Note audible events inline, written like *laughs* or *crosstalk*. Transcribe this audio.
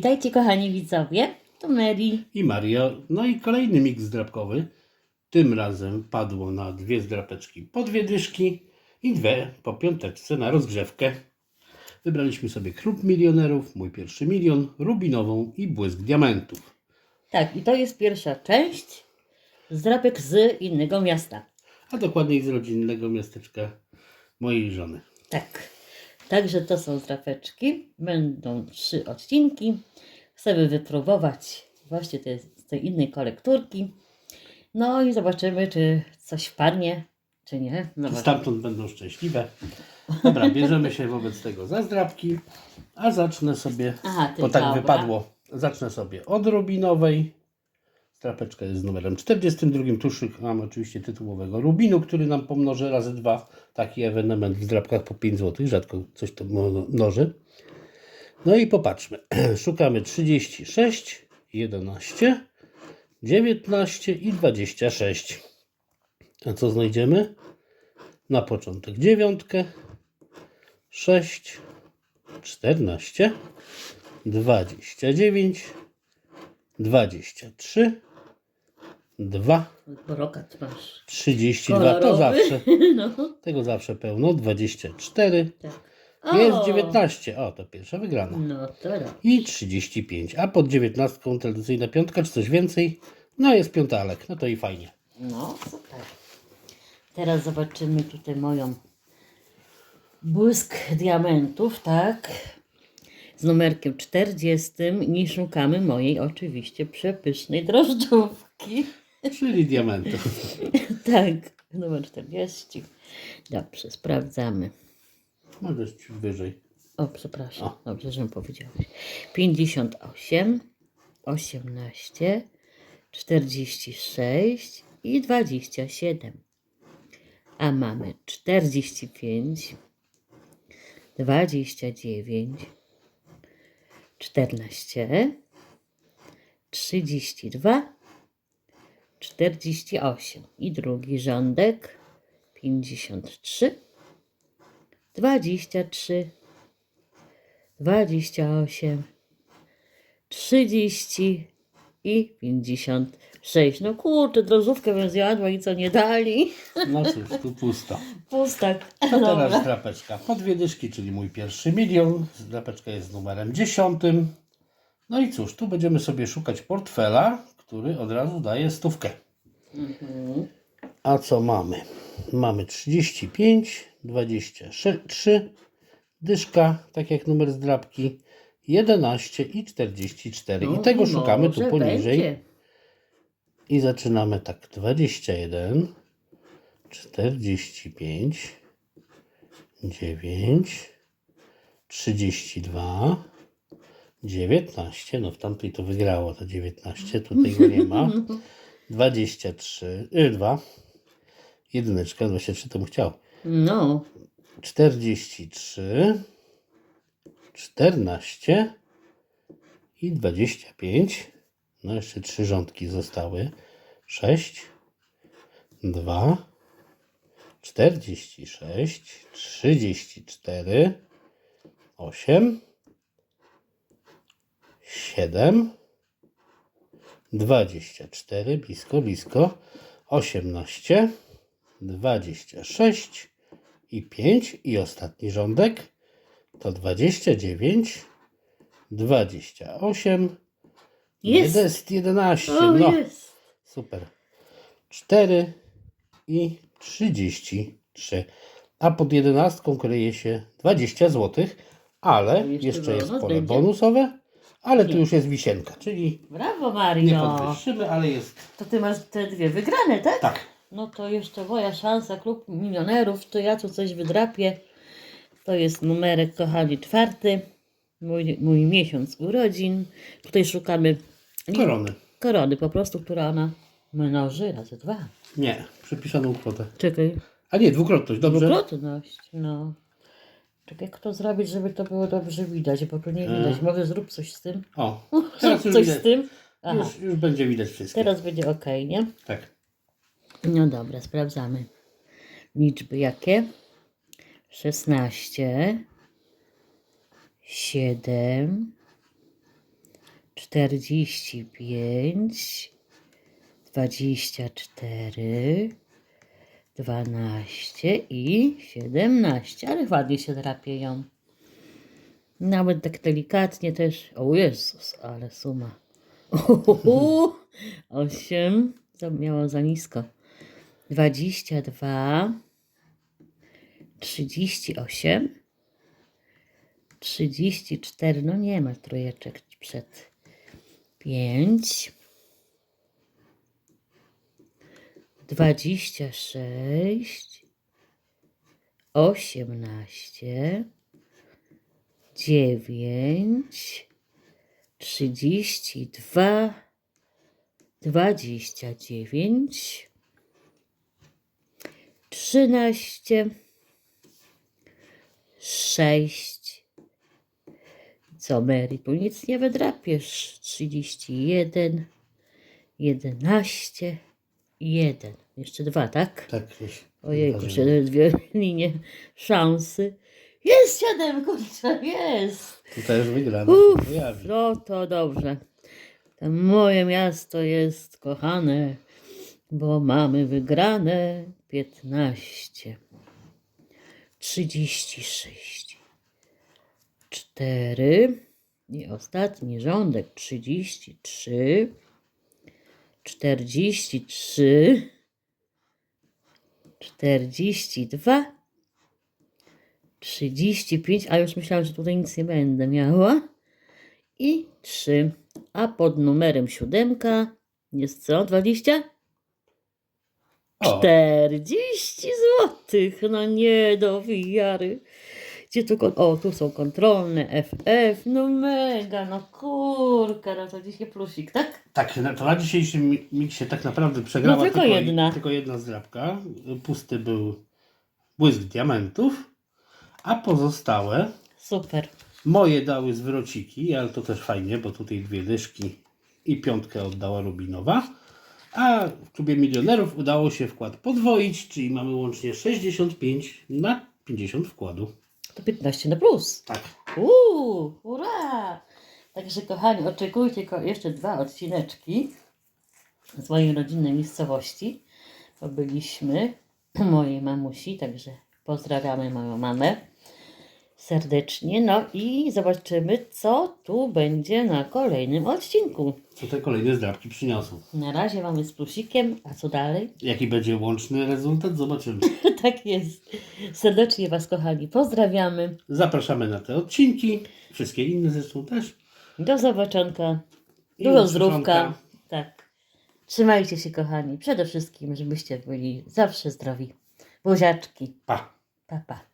Witajcie kochani widzowie, to Mary. i Mario. No i kolejny miks zdrapkowy. Tym razem padło na dwie zdrapeczki po dwie dyszki i dwie po piąteczce na rozgrzewkę. Wybraliśmy sobie Klub Milionerów, Mój Pierwszy Milion, Rubinową i Błysk Diamentów. Tak, i to jest pierwsza część zdrapek z innego miasta. A dokładniej z rodzinnego miasteczka mojej żony. Tak, także to są zdrapeczki. Będą trzy odcinki. Chcemy wypróbować właśnie te, z tej innej kolekturki. No i zobaczymy, czy coś wpadnie, czy nie. Zobaczymy. Stamtąd będą szczęśliwe. Dobra, bierzemy się wobec tego za zdrapki, a zacznę sobie, Aha, ty, bo tak dobra. wypadło, zacznę sobie od Rubinowej. Strapeczka jest z numerem 42. Tuszyk mamy oczywiście tytułowego Rubinu, który nam pomnoży razy dwa. Taki ewenement w zdrapkach po 5 zł. Rzadko coś to mnoży. No i popatrzmy. *clears throat* Szukamy 36, 11, 19 i 26. A co znajdziemy? Na początek dziewiątkę, 6, 14, 29, 23, 2, Brokat masz. 32. To Kolorowy. zawsze. *laughs* No, Tego zawsze pełno. 24. tak. Jest O! 19. O, to pierwsza wygrana. No to. I 35. A pod 19 tradycyjna piątka, czy coś więcej? No jest piątalek. No to i fajnie. No, super. Teraz zobaczymy tutaj moją błysk diamentów, tak? Z numerkiem 40 i szukamy mojej oczywiście przepysznej drożdżówki. Czyli diamentów. *laughs* Tak, numer 40. Dobrze, sprawdzamy. Możesz ci wyżej. O, przepraszam, O. dobrze, żebym powiedziała. 58, 18, 46 i 27. A mamy 45, 29, 14, 32, 48 i drugi rządek 53, 23, 28, 30 i 56. No kurczę, drożdżówkę bym zjadła i co nie dali. No cóż, tu pusto. Pustak. A teraz drapeczka po dwie dyszki, czyli mój pierwszy milion. Drapeczka jest numerem 10. No i cóż, tu będziemy sobie szukać portfela, który od razu daje stówkę. Mhm. A co mamy? Mamy 35, 23, dyszka, tak jak numer z drapki, 11 i 44. I No, tego szukamy tu poniżej. będzie. I zaczynamy tak 21, 45, 9, 32, 19. No w tamtej to wygrało to 19, tutaj go nie ma. *laughs* 23, y, 2, jedyneczka, 23 to bym chciał. No, 43, 14 i 25. No jeszcze trzy rządki zostały. 6, 2, 46, 34, 8, 7, 24, blisko, blisko, 18, 26 i 5 i ostatni rządek to 29, 28, Jest. jest 11, o no jest. super, 4 i 33, a pod 11 kryje się 20 zł, ale Jeszcze jeszcze jest pole będzie? bonusowe, ale tu już jest wisienka, czyli Brawo nie Mario. podwyższymy, ale jest To ty masz te dwie wygrane, tak? tak. No to jeszcze moja szansa, klub milionerów, to ja tu coś wydrapię. To jest numerek, kochani, czwarty. Mój, mój miesiąc urodzin. Tutaj szukamy Korony. korony, po prostu, która ona mnoży razy dwa. Nie, przypisaną kwotę. Czekaj, A nie, dwukrotność, dobrze? dwukrotność, no. Czekaj, jak to zrobić, żeby to było dobrze widać, bo tu nie E. widać. Może zrób coś z tym. O, *laughs* teraz Zrób już coś widać, z tym. Aha, już, już będzie widać wszystko. teraz będzie ok, nie? Tak. No dobra, sprawdzamy. Liczby jakie? 16, 7, czterdzieści pięć, dwadzieścia cztery, dwanaście i siedemnaście. Ale ładnie się drapieją. Nawet tak delikatnie też. O Jezus, ale suma. Uhuhu, *laughs* Osiem. To miało za nisko. Dwadzieścia dwa. Trzydzieści osiem. Trzydzieści cztery. No nie ma trójeczek przed. Pięć. Dwadzieścia sześć. Osiemnaście. Dziewięć. Trzydzieści dwa. Dwadzieścia dziewięć. Trzynaście. Sześć. Co, Mary, tu nic nie wydrapiesz. Trzydzieści jeden. Jedenaście. Jeden. Jeszcze dwa, tak? Tak, już. Ojejku, Zdarzyło. jeszcze dwie *laughs* linie szansy. Jest siedem, kurczę, jest. Tutaj już wygrana Uff, no to dobrze. To moje miasto jest kochane, bo mamy wygrane 15, 36, 4 i ostatni rządek 33, 43, 42, 35, a już myślałam, że tutaj nic nie będę miała. I 3. A pod numerem siódemka jest co? 20? O, 40 złotych. No nie do wiary. Gdzie tu, o, tu są kontrolne FF, no mega, no kurka, no to dzisiaj plusik, tak? tak, na- to na dzisiejszym mi- miksie tak naprawdę przegrała No tylko jedna. tylko jedna zdrabka. Pusty był błysk diamentów, a pozostałe Super. moje dały zwrociki, ale to też fajnie, bo tutaj dwie dyszki i piątkę oddała Rubinowa. A w klubie milionerów udało się wkład podwoić, czyli mamy łącznie 65 na 50 wkładu. To 15 na plus. Tak. Uuu, ura! Także kochani, oczekujcie jeszcze dwa odcineczki z mojej rodzinnej miejscowości. Bo byliśmy mojej mamusi, także pozdrawiamy moją mamę serdecznie. No i zobaczymy, co tu będzie na kolejnym odcinku. Co te kolejne zdrabki przyniosą. Na razie mamy z plusikiem, a co dalej? *laughs* Jaki będzie łączny rezultat, zobaczymy. *laughs* tak jest. Serdecznie Was, kochani, pozdrawiamy. Zapraszamy na te odcinki, wszystkie inne zresztą też. Do zobaczonka. Dużo zdrówka. Tak. Trzymajcie się, kochani. Przede wszystkim, żebyście byli zawsze zdrowi. Buziaczki. Pa! Pa, pa.